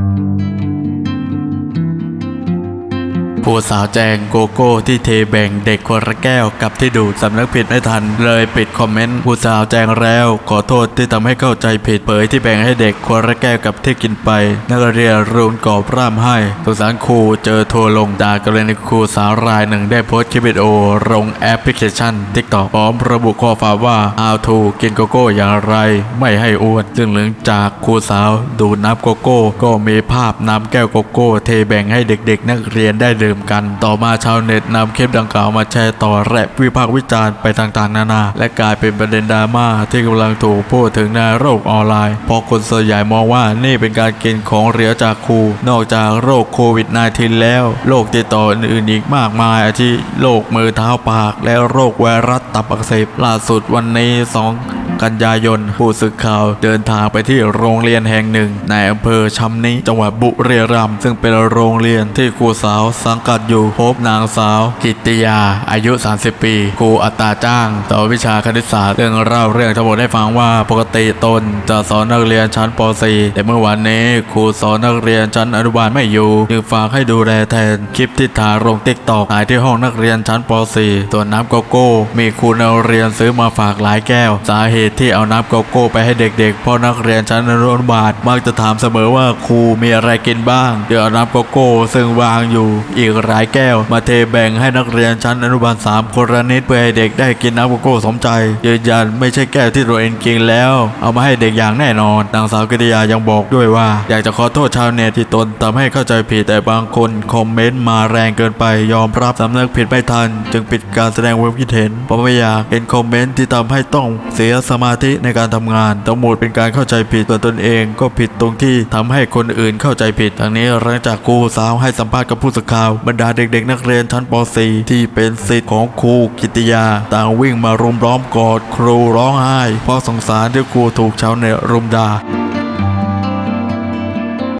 Thank you. ผู้สาวแจงโกโก้ที่เทแบ่งเด็กคนละแก้วกับที่ดูสำนึกผิดไม่ทัน เลยปิดคอมเมนต์ผู้สาวแจงแล้ว ขอโทษที่ทำให้เข้าใจผิดเผยที่แบ่งให้เด็กคนละแก้วกับที่กินไป นักเรียนรุนกอบร่ำให้สงสารครูเจอทัวร์ลงจากรณีครูสาวรายหนึ่งได้โพสต์คลิปวิดีโอลงแอปพลิเคชัน TikTok พร้อมระบุข้อความว่า how to กินโกโก้อย่างไร ไม่ให้อ้วนซึ่งหลังจากครูสาวดูดน้ำโกโก้ ก็มีภาพน้ำแก้วโกโก้ เทแบ่งให้เด็กๆ นักเรียนได้ดื่มกัน ต่อมาชาวเน็ตนำคลิปดังกล่าวมาแชร์ต่อและวิพากษ์วิจารณ์ไปต่างๆ นานา และกลายเป็นประเด็นดราม่าที่กำลังถูกพูดถึงในโลกออนไลน์เพราะคนส่วนใหญ่มองว่านี่เป็นการกินของเหลือจากครู นอกจากโรคโควิด -19 แล้ว โรคติดต่ออื่นๆอีกมากมายอาทิโรคมือเท้าปาก และโรคไวรัสตับอักเสบล่าสุดวันนี้สอง กันยายน ผู้สื่อข่าวเดินทางไปที่โรงเรียนแห่งหนึ่ง ในอำเภอชำนิจังหวัดบุรีรัมย์ซึ่งเป็นโรงเรียนที่ครูสาวสังกัดอยู่พบนางสาว กิติยา อายุ 30 ปีครูอัตราจ้างต่อวิชาคณิตศาสตร์เรื่องเล่าเรื่องทั้งหมดให้ฟังว่าปกติตนจะสอนนักเรียนชั้นป .4 แต่เมื่อวันนี้ครูสอนนักเรียนชั้นอนุบาลไม่อยู่จึงฝากให้ดูแลแทนคลิปที่ถ่ายลงติ๊กตอกถ่ายที่ห้องนักเรียนชั้นป .4 ตัวน้ำโกโก้ มีครูนักเรียนซื้อมาฝากหลายแก้ว สาเหตุที่เอาน้ำโกโก้ไปให้เด็กๆ เพราะนักเรียนชั้นอนุบาลมักจะถามเสมอว่าครูมีอะไรกินบ้าง เดี๋ยวน้ำโกโก้ซึ่งวางอยู่อีกหลายแก้ว มาเทแบ่งให้นักเรียนชั้นอนุบาล3คนละนิดเพื่อให้เด็กได้กินน้ำโกโก้สมใจยืนยันไม่ใช่แก้วที่ตัวเองกินแล้ว เอามาให้เด็กอย่างแน่นอนนางสาวกิติยายังบอกด้วยว่า อยากจะขอโทษชาวเน็ตที่ตนทำให้เข้าใจผิดแต่บางคนคอมเมนต์มาแรงเกินไปยอมรับสำนึกผิดไม่ทัน จึงปิดการแสดงความคิดเห็นเพราะไม่อยากเห็นคอมเมนต์ที่ทำให้ต้องเสียสมาธิในการทำงาน ทั้งหมดเป็นการเข้าใจผิดตัวตนเองก็ผิดตรงที่ทำให้คนอื่นเข้าใจผิดทั้งนี้หลังจากครูสาวให้สัมภาษณ์กับผู้สื่อข่าวบรรดาเด็กๆ นักเรียนชั้นป .4 ที่เป็นศิษย์ของครูกิติยา ต่างวิ่งมารุมล้อมกอดครูร้องไห้เพราะสงสารที่ครูถูกชาวเน็ตรุมด่า